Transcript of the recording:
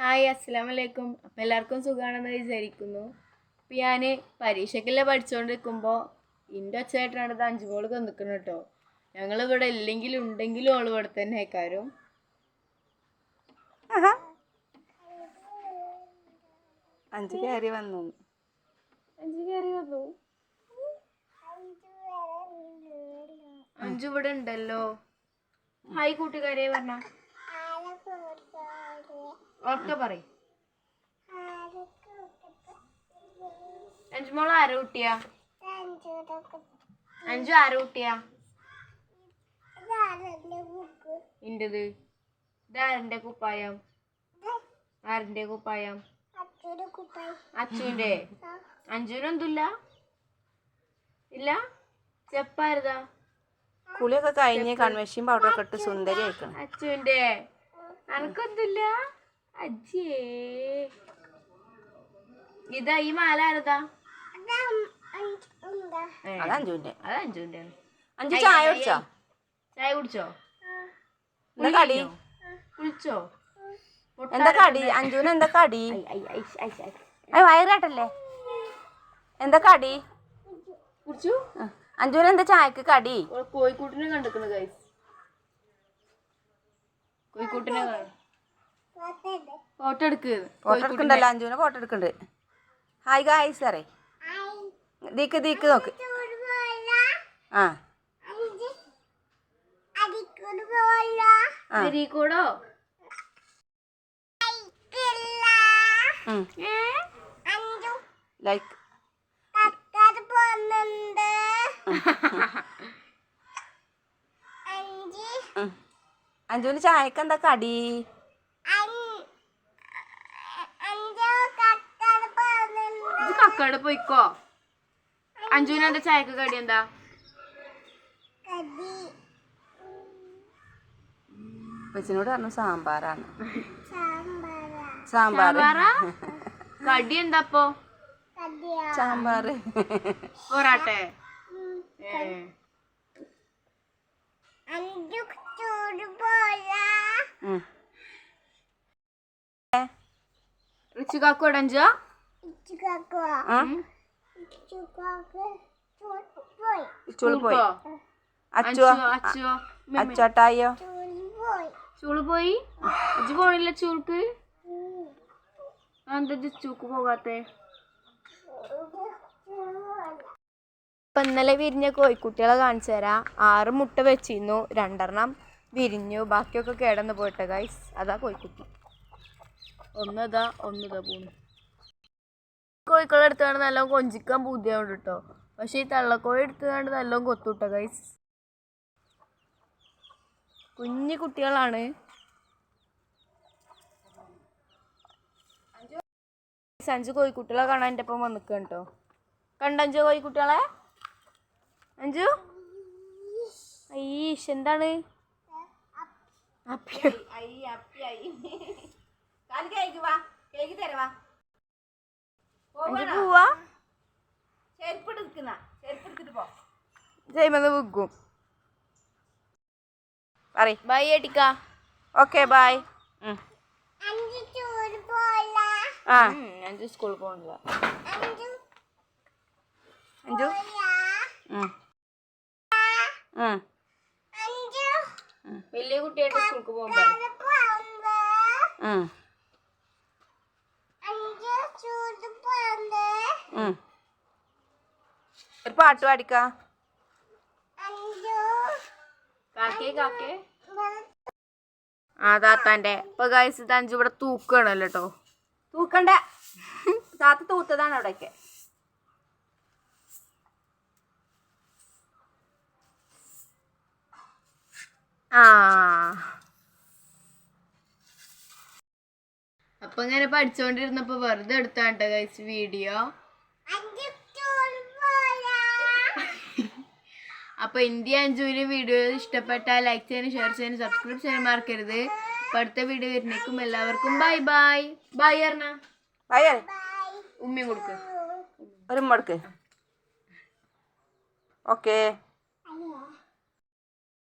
Hi അസ്സാം വലൈക്കും അപ്പം എല്ലാവർക്കും സുഖമാണെന്ന് വിചാരിക്കുന്നു. അപ്പം ഞാൻ പരീക്ഷയ്ക്കെല്ലാം പഠിച്ചുകൊണ്ടിരിക്കുമ്പോൾ എന്റെ ഒച്ചയായിട്ടാണ് ഇത് അഞ്ചുമോൾ തന്നിക്കണം കേട്ടോ. ഞങ്ങളിവിടെ ഇല്ലെങ്കിലും ഉണ്ടെങ്കിലും ഓൾ ഇവിടെ തന്നെ ആയിക്കാരും. അഞ്ച് കയറി വന്നു. അഞ്ചു കയറി വന്നു. അഞ്ചു ഇവിടെ ഉണ്ടല്ലോ. ഹായ് കൂട്ടുകാരെ പറഞ്ഞ. ഒക്കെ പറയും. അഞ്ചു അഞ്ചുമോൾ ആര കുട്ടിയാ? അഞ്ചു ആര കുട്ടിയാ? ഇന്റത് ഇതാരന്റെ കുപ്പായം? ആരന്റെ കുപ്പായം? അച്ചുവിന്റെ അഞ്ചുവിനൊന്നുമില്ല ഇല്ല? ചെപ്പാരുതാ കുളിയൊക്കെ കഴിഞ്ഞ് കൺവെൻഷൻ പൗഡറൊക്കെ ഇട്ട് സുന്ദരി ആയിക്കണം അച്ചുവിന്റെ അനക്കൊന്നുമില്ല അജ്ജേ. ഇതാ ഈ മാല ആരതാ? ഏ, അത് അഞ്ചുവിന്റെ അത് അഞ്ചുവിന്റെ അഞ്ചു ചായ കുടിച്ചോ? ചായ കുടിച്ചോ? എന്താ കടി? കുളിച്ചോ? എന്താ കടി? അഞ്ചുവിന് എന്താ കടി? അത് വയറാട്ടല്ലേ എന്താ കടി? കുടിച്ചു? ആ. എന്താ ചായക്ക് കടി? കോഴിക്കൂട്ടിനെ കണ്ടിക്കണ് ഗൈസ് കോഴിക്കൂട്ടിനെ ഫോട്ടോ എടുക്ക്. ഫോട്ടോ എടുക്കണ്ടല്ലോ അഞ്ജുവിനെ ഫോട്ടോ എടുക്കണ്ട്. ഹായ് ഗായ്സ് സാറേ ദീക്ക് ദീക്ക് നോക്ക്. ആ. ആ. കൂടോ. ലൈക്ക്. അഞ്ജുവിന് ചായക്ക് എന്താ കടി? ഇത് കക്കയുടെ പോയിക്കോ. അഞ്ജുവിന് എന്താ ചായക്ക് കടി എന്താ? അപ്പച്ചനോട് പറഞ്ഞു സാമ്പാറാണ്. സാമ്പാറ. സാമ്പാറാ. കടി എന്താ അപ്പോ? സാമ്പാർ പൊറാട്ടെ. ഏ. ഉം. ചുളി പോയി. അച്ചു അച്ചോട്ടായോ ചൂൾ പോയി. അജു പോണില്ല ചൂൾക്ക്? എന്താ ഇജ്ജ് ചൂക്ക് പോകാത്തെ? ഇപ്പൊ ഇന്നലെ വിരിഞ്ഞ കോഴിക്കുട്ടികളെ കാണിച്ചു തരാം. ആറ് മുട്ട വെച്ചിരുന്നു രണ്ടെണ്ണം വിരിഞ്ഞു. ബാക്കിയൊക്കെ കേടന്ന് പോയിട്ട് ഗൈസ് അതാ കോഴിക്കുട്ടി. ഒന്നതാ ഒന്നതാ പോണു കോഴിക്കളെ എടുത്തുകൊണ്ട് നല്ലോണം കൊഞ്ചിക്കാൻ ബുദ്ധിയുണ്ട് കേട്ടോ പക്ഷെ ഈ തള്ളക്കോഴി എടുത്തുകൊണ്ട് നല്ലോണം കൊത്തുട്ടോ ഗൈസ് കുഞ്ഞു കുട്ടികളാണ്. അഞ്ചു കോഴിക്കുട്ടികളെ കാണാൻ എന്റെ ഒപ്പം വന്നിക്കുക കേട്ടോ കണ്ടഞ്ചോ കോഴിക്കുട്ടികളെ? അഞ്ചു? അയ്യീഷ് എന്താണ്? കേക്ക് അഞ്ചു പോവാ. ജയ്മന്ന് വിൽക്കും. പറ ബൈ ഓക്കെ ബൈ ആ. അഞ്ചു സ്കൂളിൽ പോകണില്ല അഞ്ചു? ഉം. ഉം. വലിയ കുട്ടിയായിട്ട് സ്കൂൾക്ക് പോകാൻ ഒരു പാട്ട് പാടിക്കാ. കാക്കേ കാക്കേ. ആ താത്താന്റെ. ഇപ്പൊ ഗൈസ് ഇത് അഞ്ചു ഇവിടെ തൂക്കണല്ലോ കേട്ടോ തൂക്കണ്ട. താത്ത തൂത്തതാണ് അവിടെയൊക്കെ ആ. അപ്പൊ ഇങ്ങനെ പഠിച്ചോണ്ടിരുന്നപ്പോ വെറുതെ എടുത്താണ്ട ഗൈസ് വീഡിയോ അപ്പൊ ഇന്ത്യ അഞ്ചുവിന് വീഡിയോ ഇഷ്ടപ്പെട്ടാൽ ലൈക്ക് ചെയ്യാനും ഷെയർ ചെയ്യാനും സബ്സ്ക്രൈബ് ചെയ്യാനും മറക്കരുത്. അടുത്ത വീഡിയോ വരുന്നേക്കും എല്ലാവർക്കും bye bye bye Arna bye ഉമ്മയും കൊടുക്ക്. ഒരു മടക്ക് ഓക്കേ